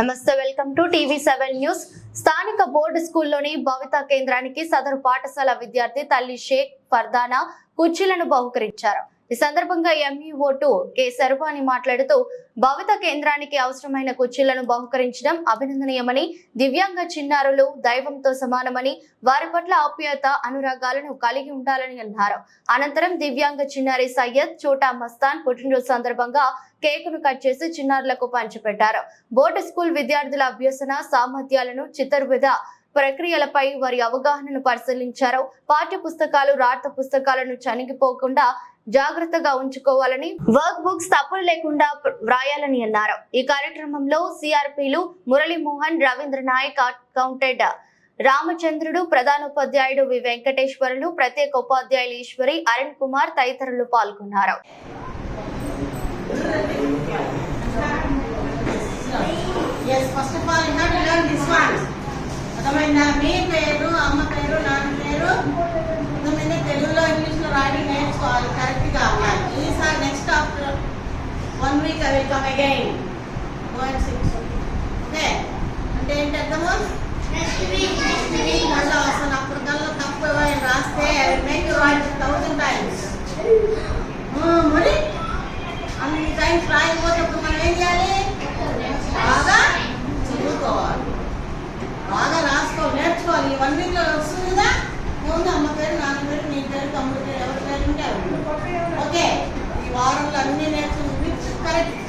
నమస్తే welcome to TV seven news. స్థానిక board స్కూల్లోని భవిత కేంద్రానికి సదరు పాఠశాల విద్యార్థి తల్లి షేక్ ఫర్దానా కుర్చీలను బహుకరించారు. ఈ సందర్భంగా ఎంఈఓ టూ కె సర్వాణి మాట్లాడుతూ భవిత కేంద్రానికి అవసరమైన కుర్చీలను బహుకరించడం అభినందనీయమని దివ్యాంగ చిన్నారులు దైవంతో సమానమని వారి పట్ల ఆప్యాయత అనురాగాలను కలిగి ఉండాలని అన్నారు. అనంతరం దివ్యాంగ చిన్నారి సయ్యద్ చోటా మస్తాన్ పుట్టినరోజు సందర్భంగా కేకును కట్ చేసి చిన్నారులకు పంచిపెట్టారు. బోర్డు స్కూల్ విద్యార్థుల అభ్యసన సామర్థ్యాలను చిత్తరువిధ ప్రక్రియలపై వారి అవగాహనను పరిశీలించారు. పాఠ్య పుస్తకాలు రాత పుస్తకాలను చనిగిపోకుండా జాగ్రత్తగా ఉంచుకోవాలని వర్క్ బుక్స్ తప్పులు లేకుండా వ్రాయాలని అన్నారు. ఈ కార్యక్రమంలో సిఆర్పిలు మురళీమోహన్ రవీంద్ర నాయక్ కౌంటెడ్ రామచంద్రుడు ప్రధానోపాధ్యాయుడు వి వెంకటేశ్వరులు ప్రత్యేక ఉపాధ్యాయులు ఈశ్వరి అరుణ్ కుమార్ తదితరులు పాల్గొన్నారు. అర్థమైందా? మీ పేరు అమ్మ పేరు నాన్న పేరు? One week I will come again and six okay అంటే ఏంటి అర్థము? మళ్ళీ అసలు అప్పుడు కల్లా తప్పు ఏమైనా రాస్తే I will make you write thousand times మరి? అన్ని టైమ్స్ రాయకపోతే అప్పుడు మనం ఏం చేయాలి? బాగా చదువుకోవాలి. బాగా రాసుకోవాలి నేర్చుకోవాలి. ఈ వన్ వీక్లో వస్తుంది కదా? ఏముంది అమ్మ పేరు నాన్న పేరు నీ పేరు తమ్ముడు పేరు ఎవరి పేరు ఉంటే ఓకే ఈ వారంలో అన్ని నేర్చుకుని করাই